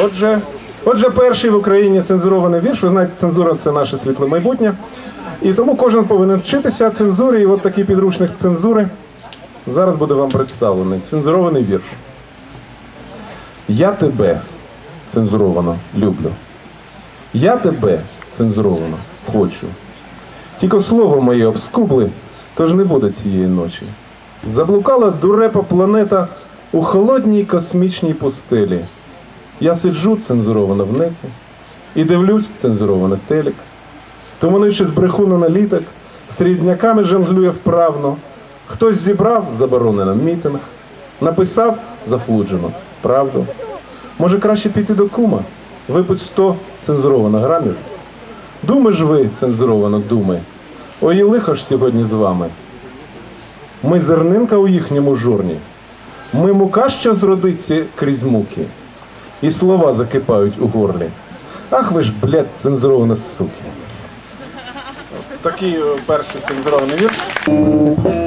Отже, отже, перший в Україні цензурований вірш. Ви знаєте, цензура це наше світле майбутнє. І тому кожен повинен вчитися цензурі. І от такий підручник цензури зараз буде вам представлений. Цензурований вірш. Я тебе цензуровано люблю. Я тебе цензуровано хочу. Тільки слово моє обскубли, тож не буде цієї ночі. Заблукала дурепа планета у холодній космічній пустелі. Я сиджу цензуровано в неті і дивлюсь цензуровано телек. Туманичи з брехун аналітик, срібняками жонглює вправно. Хтось зібрав заборонено мітинг, написав зафлуджено правду. Може краще піти до кума, випить 100 цензуровано грамів. Думи ж ви, цензуровано думи, ой лихо ж сьогодні з вами. Ми зернинка у їхньому журні, ми мука, що зродиться крізь муки, і слова закипають у горлі. Ах ви ж, блядь, цензурована суки. Такий е, перший цензурований вірш.